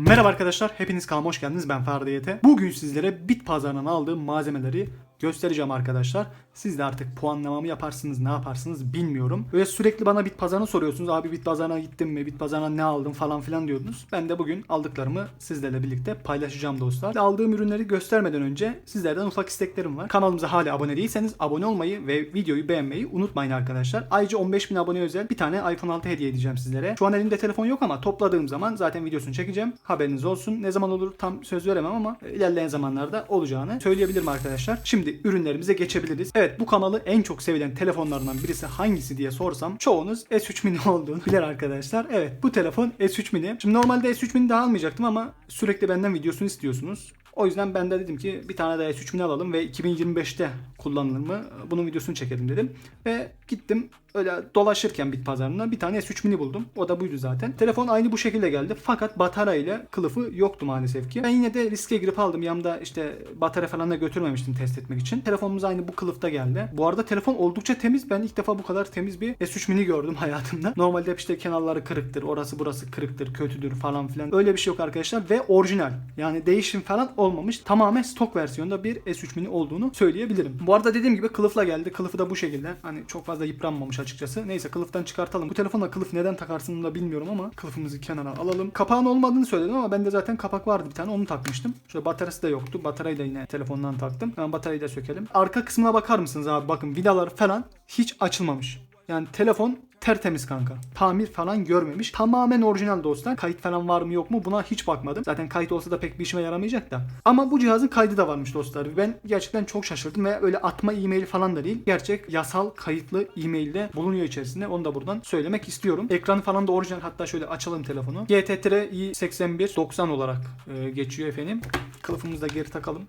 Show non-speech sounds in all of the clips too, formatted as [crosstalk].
Merhaba arkadaşlar, hepiniz kanalıma hoş geldiniz. Ben Ferdi Yete. Bugün sizlere bit pazarından aldığım malzemeleri göstereceğim arkadaşlar. Siz de artık puanlamamı yaparsınız, ne yaparsınız bilmiyorum. Ve sürekli bana bit pazarını soruyorsunuz. Abi bit pazarına gittim mi, bit pazarına ne aldım falan filan diyordunuz. Ben de bugün aldıklarımı sizlerle birlikte paylaşacağım dostlar. Aldığım ürünleri göstermeden önce sizlerden ufak isteklerim var. Kanalımıza hala abone değilseniz abone olmayı ve videoyu beğenmeyi unutmayın arkadaşlar. Ayrıca 15.000 abone özel bir tane iPhone 6 hediye edeceğim sizlere. Şu an elimde telefon yok ama topladığım zaman zaten videosunu çekeceğim. Haberiniz olsun. Ne zaman olur tam söz veremem ama ilerleyen zamanlarda olacağını söyleyebilirim arkadaşlar. Şimdi ürünlerimize geçebiliriz. Evet bu kanalı en çok sevilen telefonlardan birisi hangisi diye sorsam çoğunuz S3 mini [laughs] olduğunu bilir arkadaşlar. Evet bu telefon S3 mini. Şimdi normalde S3 mini de almayacaktım ama sürekli benden videosunu istiyorsunuz. O yüzden ben de dedim ki bir tane daha S3 mini alalım ve 2025'te kullanılır mı? Bunun videosunu çekelim dedim. Ve gittim öyle dolaşırken bit pazarına bir tane S3 mini buldum. O da buydu zaten. Telefon aynı bu şekilde geldi. Fakat batarya ile kılıfı yoktu maalesef ki. Ben yine de riske girip aldım. Yanımda işte batarya falan da götürmemiştim test etmek için. Telefonumuz aynı bu kılıfta geldi. Bu arada telefon oldukça temiz. Ben ilk defa bu kadar temiz bir S3 mini gördüm [laughs] hayatımda. Normalde hep işte kenarları kırıktır. Orası burası kırıktır, kötüdür falan filan. Öyle bir şey yok arkadaşlar ve orijinal. Yani değişim falan olmamış. Tamamen stok versiyonda bir S3 mini olduğunu söyleyebilirim. Bu arada dediğim gibi kılıfla geldi. Kılıfı da bu şekilde. Hani çok fazla yıpranmamış açıkçası. Neyse kılıftan çıkartalım. Bu telefonla kılıf neden takarsın da bilmiyorum ama kılıfımızı kenara alalım. Kapağın olmadığını söyledim ama bende zaten kapak vardı bir tane onu takmıştım. Şöyle bataryası da yoktu. Bataryayı da yine telefondan taktım. Hemen bataryayı da sökelim. Arka kısmına bakar mısınız abi? Bakın vidalar falan hiç açılmamış. Yani telefon tertemiz kanka. Tamir falan görmemiş. Tamamen orijinal dostlar. Kayıt falan var mı yok mu buna hiç bakmadım. Zaten kayıt olsa da pek bir işime yaramayacak da. Ama bu cihazın kaydı da varmış dostlar. Ben gerçekten çok şaşırdım ve öyle atma e-mail falan da değil. Gerçek yasal kayıtlı e-mail de bulunuyor içerisinde. Onu da buradan söylemek istiyorum. Ekranı falan da orijinal. Hatta şöyle açalım telefonu. GT-i8190 olarak e, geçiyor efendim. Kılıfımızı da geri takalım.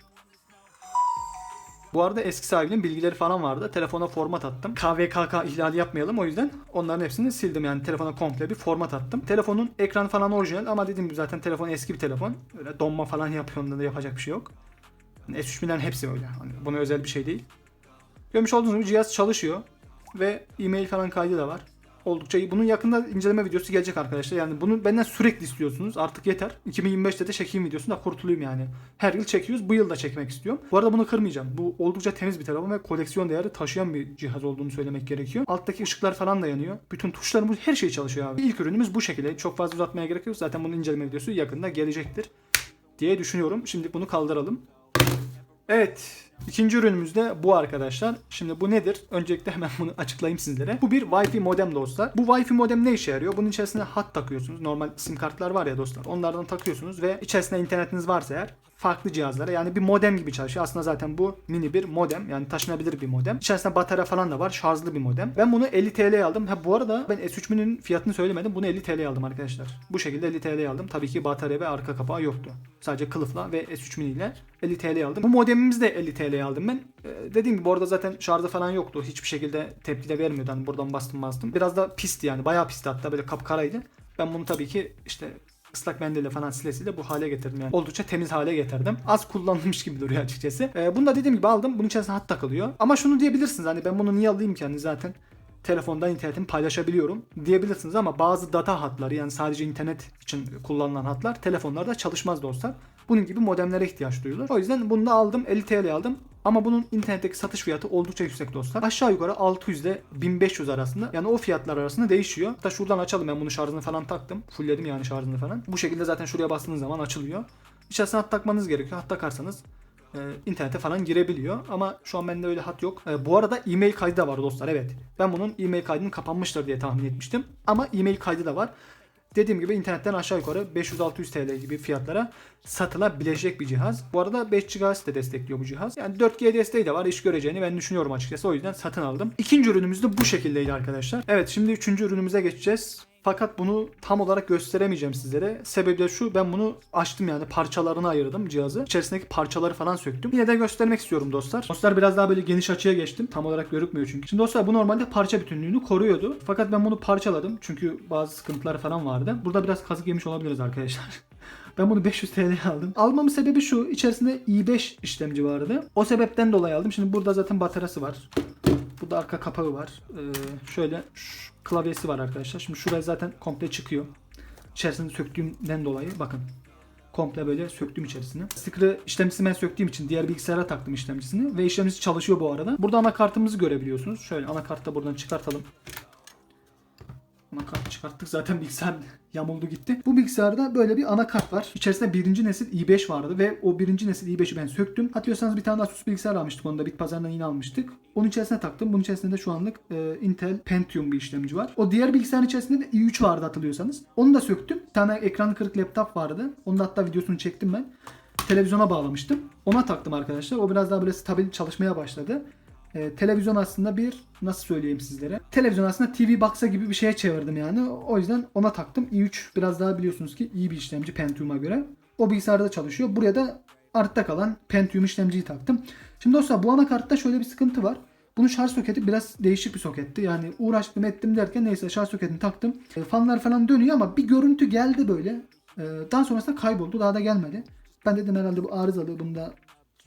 Bu arada eski sahibinin bilgileri falan vardı. Telefona format attım. KVKK ihlali yapmayalım o yüzden onların hepsini sildim. Yani telefona komple bir format attım. Telefonun ekranı falan orijinal ama dediğim gibi zaten telefon eski bir telefon. Öyle donma falan yapıyor da yapacak bir şey yok. Yani S3000'lerin hepsi öyle. Hani buna özel bir şey değil. Görmüş olduğunuz gibi cihaz çalışıyor. Ve e-mail falan kaydı da var. Oldukça iyi. Bunun yakında inceleme videosu gelecek arkadaşlar. Yani bunu benden sürekli istiyorsunuz. Artık yeter. 2025'te de çekeyim videosunu da kurtulayım yani. Her yıl çekiyoruz. Bu yıl da çekmek istiyorum. Bu arada bunu kırmayacağım. Bu oldukça temiz bir telefon ve koleksiyon değeri taşıyan bir cihaz olduğunu söylemek gerekiyor. Alttaki ışıklar falan da yanıyor. Bütün tuşlarımız her şey çalışıyor abi. İlk ürünümüz bu şekilde. Çok fazla uzatmaya gerek yok. Zaten bunun inceleme videosu yakında gelecektir diye düşünüyorum. Şimdi bunu kaldıralım. Evet. İkinci ürünümüz de bu arkadaşlar. Şimdi bu nedir? Öncelikle hemen bunu açıklayayım sizlere. Bu bir Wi-Fi modem dostlar. Bu Wi-Fi modem ne işe yarıyor? Bunun içerisine hat takıyorsunuz. Normal sim kartlar var ya dostlar. Onlardan takıyorsunuz ve içerisinde internetiniz varsa eğer farklı cihazlara yani bir modem gibi çalışıyor. Aslında zaten bu mini bir modem yani taşınabilir bir modem. İçerisinde batarya falan da var. Şarjlı bir modem. Ben bunu 50 TL'ye aldım. Ha bu arada ben S3 Mini'nin fiyatını söylemedim. Bunu 50 TL'ye aldım arkadaşlar. Bu şekilde 50 TL'ye aldım. Tabii ki batarya ve arka kapağı yoktu. Sadece kılıfla ve S3 Mini ile 50 TL'ye aldım. Bu modemimizi de 50 TL'ye aldım ben. Ee, dediğim gibi orada zaten şarjı falan yoktu. Hiçbir şekilde tepki de vermiyordu. Hani buradan bastım bastım. Biraz da pisti yani. Bayağı pisti hatta böyle kapkaraydı. Ben bunu tabii ki işte ıslak mendille falan sile sile bu hale getirdim yani. Oldukça temiz hale getirdim. Az kullanılmış gibi duruyor açıkçası. Ee, bunu da dediğim gibi aldım. Bunun içerisine hat takılıyor. Ama şunu diyebilirsiniz hani ben bunu niye alayım ki hani zaten telefondan internetimi paylaşabiliyorum diyebilirsiniz ama bazı data hatları yani sadece internet için kullanılan hatlar telefonlarda çalışmaz dostlar. Bunun gibi modemlere ihtiyaç duyulur. O yüzden bunu da aldım 50 TL aldım. Ama bunun internetteki satış fiyatı oldukça yüksek dostlar. Aşağı yukarı 600 ile 1500 arasında. Yani o fiyatlar arasında değişiyor. Hatta şuradan açalım ben bunu şarjını falan taktım. Fullledim yani şarjını falan. Bu şekilde zaten şuraya bastığınız zaman açılıyor. İçerisine hat takmanız gerekiyor. Hat takarsanız e, internete falan girebiliyor. Ama şu an bende öyle hat yok. E, bu arada e-mail kaydı da var dostlar evet. Ben bunun e-mail kaydının kapanmıştır diye tahmin etmiştim. Ama e-mail kaydı da var. Dediğim gibi internetten aşağı yukarı 500-600 TL gibi fiyatlara satılabilecek bir cihaz. Bu arada 5 GHz de destekliyor bu cihaz. Yani 4G desteği de var. iş göreceğini ben düşünüyorum açıkçası. O yüzden satın aldım. İkinci ürünümüz de bu şekildeydi arkadaşlar. Evet şimdi üçüncü ürünümüze geçeceğiz. Fakat bunu tam olarak gösteremeyeceğim sizlere. Sebebi de şu ben bunu açtım yani parçalarını ayırdım cihazı. İçerisindeki parçaları falan söktüm. Yine de göstermek istiyorum dostlar. Dostlar biraz daha böyle geniş açıya geçtim. Tam olarak görükmüyor çünkü. Şimdi dostlar bu normalde parça bütünlüğünü koruyordu. Fakat ben bunu parçaladım. Çünkü bazı sıkıntılar falan vardı. Burada biraz kazık yemiş olabiliriz arkadaşlar. [laughs] Ben bunu 500 TL'ye aldım. Almamın sebebi şu. içerisinde i5 işlemci vardı. O sebepten dolayı aldım. Şimdi burada zaten bataryası var. Burada arka kapağı var. Ee, şöyle şu klavyesi var arkadaşlar. Şimdi şuraya zaten komple çıkıyor. İçerisinde söktüğümden dolayı bakın. komple böyle söktüm içerisini. Sticker'ı işlemcisini ben söktüğüm için diğer bilgisayara taktım işlemcisini ve işlemcisi çalışıyor bu arada. Burada anakartımızı görebiliyorsunuz. Şöyle anakartı da buradan çıkartalım. Anakart çıkarttık zaten bilgisayar [laughs] yamuldu gitti. Bu bilgisayarda böyle bir anakart var. İçerisinde birinci nesil i5 vardı ve o birinci nesil i5'i ben söktüm. Hatırlıyorsanız bir tane Asus bilgisayar almıştık onu da bit pazarından yine almıştık. Onun içerisine taktım. Bunun içerisinde de şu anlık e, Intel Pentium bir işlemci var. O diğer bilgisayarın içerisinde de i3 vardı hatırlıyorsanız. Onu da söktüm. Bir tane ekranı kırık laptop vardı. Onu da hatta videosunu çektim ben. Televizyona bağlamıştım. Ona taktım arkadaşlar. O biraz daha böyle stabil çalışmaya başladı. Ee, televizyon aslında bir nasıl söyleyeyim sizlere. Televizyon aslında TV Box'a gibi bir şeye çevirdim yani. O yüzden ona taktım. i3 biraz daha biliyorsunuz ki iyi bir işlemci Pentium'a göre. O bilgisayarda çalışıyor. Buraya da artta kalan Pentium işlemciyi taktım. Şimdi dostlar bu anakartta şöyle bir sıkıntı var. Bunun şarj soketi biraz değişik bir soketti. Yani uğraştım ettim derken neyse şarj soketini taktım. E, fanlar falan dönüyor ama bir görüntü geldi böyle. E, daha sonrasında kayboldu. Daha da gelmedi. Ben dedim herhalde bu arızalı. Bunu da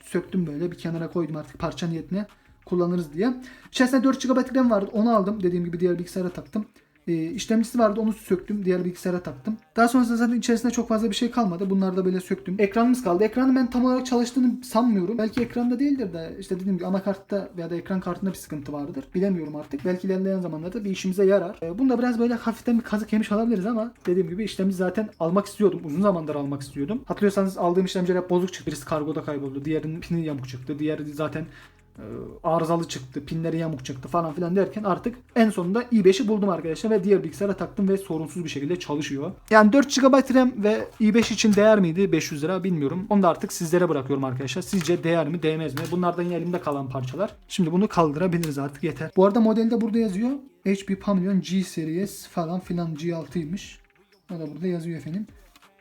söktüm böyle bir kenara koydum artık parça niyetine kullanırız diye. İçerisinde 4 GB RAM vardı. Onu aldım. Dediğim gibi diğer bilgisayara taktım. E, işlemcisi vardı onu söktüm. Diğer bilgisayara taktım. Daha sonrasında zaten içerisinde çok fazla bir şey kalmadı. Bunları da böyle söktüm. Ekranımız kaldı. Ekranın ben tam olarak çalıştığını sanmıyorum. Belki ekranda değildir de işte dediğim gibi anakartta veya da ekran kartında bir sıkıntı vardır. Bilemiyorum artık. Belki ilerleyen zamanlarda bir işimize yarar. E, bunda biraz böyle hafiften bir kazık yemiş olabiliriz ama dediğim gibi işlemci zaten almak istiyordum. Uzun zamandır almak istiyordum. Hatırlıyorsanız aldığım işlemciler hep bozuk çıktı. Birisi kargoda kayboldu. Diğerinin pini yamuk çıktı. Diğeri zaten arızalı çıktı, pinleri yamuk çıktı falan filan derken artık en sonunda i5'i buldum arkadaşlar ve diğer bilgisayara taktım ve sorunsuz bir şekilde çalışıyor. Yani 4 GB RAM ve i5 için değer miydi 500 lira bilmiyorum. Onu da artık sizlere bırakıyorum arkadaşlar. Sizce değer mi değmez mi? Bunlardan yine elimde kalan parçalar. Şimdi bunu kaldırabiliriz artık yeter. Bu arada modelde burada yazıyor. HP Pavilion G Series falan filan G6'ymış. O da burada yazıyor efendim.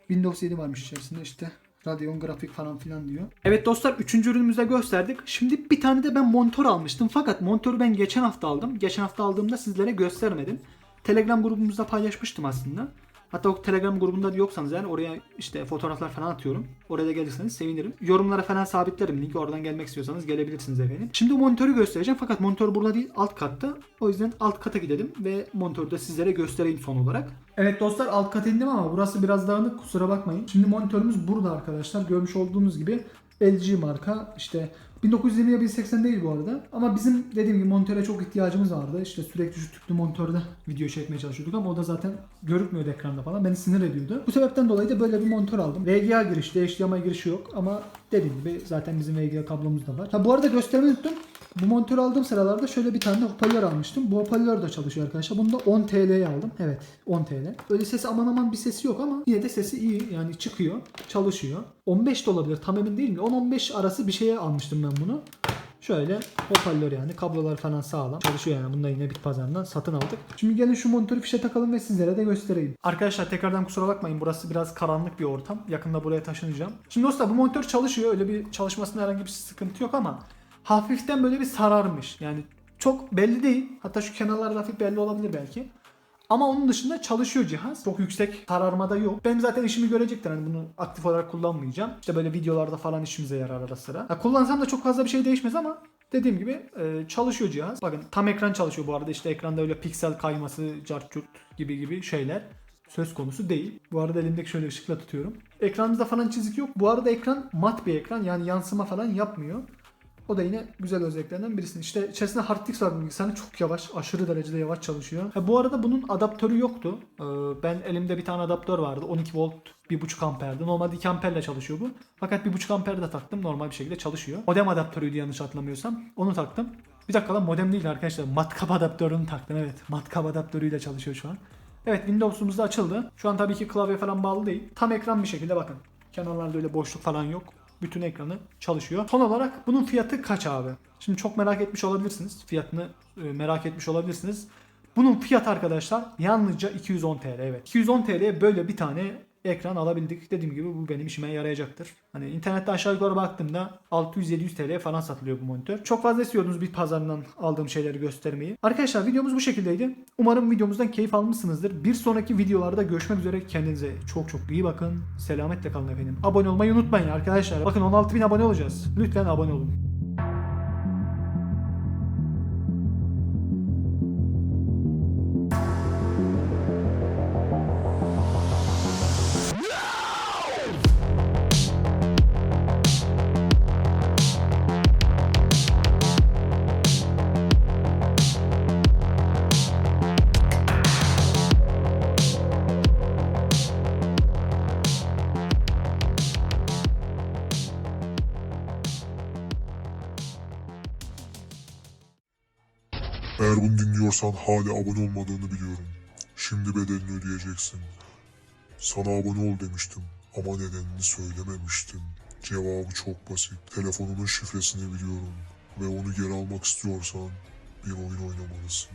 Windows 7 varmış içerisinde işte. Radeon grafik falan filan diyor. Evet dostlar 3. ürünümüzde gösterdik. Şimdi bir tane de ben monitör almıştım. Fakat monitörü ben geçen hafta aldım. Geçen hafta aldığımda sizlere göstermedim. Telegram grubumuzda paylaşmıştım aslında. Hatta o Telegram grubunda yoksanız yani oraya işte fotoğraflar falan atıyorum. Oraya da gelirseniz sevinirim. Yorumlara falan sabitlerim linki. Oradan gelmek istiyorsanız gelebilirsiniz efendim. Şimdi monitörü göstereceğim fakat monitör burada değil alt katta. O yüzden alt kata gidelim ve monitörü de sizlere göstereyim son olarak. Evet dostlar alt kata indim ama burası biraz dağınık kusura bakmayın. Şimdi monitörümüz burada arkadaşlar. Görmüş olduğunuz gibi LG marka işte 1920'ye 1080 değil bu arada. Ama bizim dediğim gibi monitöre çok ihtiyacımız vardı. İşte sürekli şu tüplü monitörde video çekmeye çalışıyorduk ama o da zaten görükmüyordu ekranda falan. Beni sinir ediyordu. Bu sebepten dolayı da böyle bir monitör aldım. VGA girişli, HDMI girişi yok ama dediğim gibi zaten bizim VGA kablomuz da var. Ha bu arada göstermeyi unuttum. Bu monitörü aldığım sıralarda şöyle bir tane hoparlör almıştım. Bu hoparlör de çalışıyor arkadaşlar. Bunu da 10 TL'ye aldım. Evet 10 TL. Öyle sesi aman aman bir sesi yok ama yine de sesi iyi. Yani çıkıyor, çalışıyor. 15 de olabilir tam emin değilim. 10-15 arası bir şeye almıştım ben bunu. Şöyle hoparlör yani kablolar falan sağlam. Çalışıyor yani. Bunu da yine bit pazarından satın aldık. Şimdi gelin şu monitörü fişe takalım ve sizlere de göstereyim. Arkadaşlar tekrardan kusura bakmayın. Burası biraz karanlık bir ortam. Yakında buraya taşınacağım. Şimdi dostlar bu monitör çalışıyor. Öyle bir çalışmasında herhangi bir sıkıntı yok ama hafiften böyle bir sararmış. Yani çok belli değil. Hatta şu kenarlarda hafif belli olabilir belki. Ama onun dışında çalışıyor cihaz. Çok yüksek sararmada yok. Benim zaten işimi görecektir. Hani bunu aktif olarak kullanmayacağım. İşte böyle videolarda falan işimize yarar ara sıra. Ya kullansam da çok fazla bir şey değişmez ama dediğim gibi e, çalışıyor cihaz. Bakın tam ekran çalışıyor bu arada. İşte ekranda öyle piksel kayması, cartçurt gibi gibi şeyler söz konusu değil. Bu arada elimdeki şöyle ışıkla tutuyorum. Ekranımızda falan çizik yok. Bu arada ekran mat bir ekran. Yani yansıma falan yapmıyor. O da yine güzel özelliklerinden birisi. İşte içerisinde hard disk var bilgisayarın çok yavaş, aşırı derecede yavaş çalışıyor. Ha, bu arada bunun adaptörü yoktu. Ee, ben elimde bir tane adaptör vardı. 12 volt 1.5 amperdi. Normalde 2 amperle çalışıyor bu. Fakat 1.5 amper de taktım. Normal bir şekilde çalışıyor. Modem adaptörüydü yanlış hatırlamıyorsam. Onu taktım. Bir dakika lan modem değil arkadaşlar. Matkap adaptörünü taktım evet. Matkap adaptörüyle çalışıyor şu an. Evet Windows'umuz da açıldı. Şu an tabii ki klavye falan bağlı değil. Tam ekran bir şekilde bakın. Kenarlarda öyle boşluk falan yok. Bütün ekranı çalışıyor. Son olarak bunun fiyatı kaç abi? Şimdi çok merak etmiş olabilirsiniz. Fiyatını e, merak etmiş olabilirsiniz. Bunun fiyatı arkadaşlar yalnızca 210 TL evet. 210 TL'ye böyle bir tane ekran alabildik. Dediğim gibi bu benim işime yarayacaktır. Hani internette aşağı yukarı baktığımda 600-700 TL falan satılıyor bu monitör. Çok fazla istiyordunuz bir pazarından aldığım şeyleri göstermeyi. Arkadaşlar videomuz bu şekildeydi. Umarım videomuzdan keyif almışsınızdır. Bir sonraki videolarda görüşmek üzere. Kendinize çok çok iyi bakın. Selametle kalın efendim. Abone olmayı unutmayın arkadaşlar. Bakın 16.000 abone olacağız. Lütfen abone olun. Eğer bunu dinliyorsan hala abone olmadığını biliyorum. Şimdi bedelini ödeyeceksin. Sana abone ol demiştim ama nedenini söylememiştim. Cevabı çok basit. Telefonunun şifresini biliyorum ve onu geri almak istiyorsan bir oyun oynamalısın.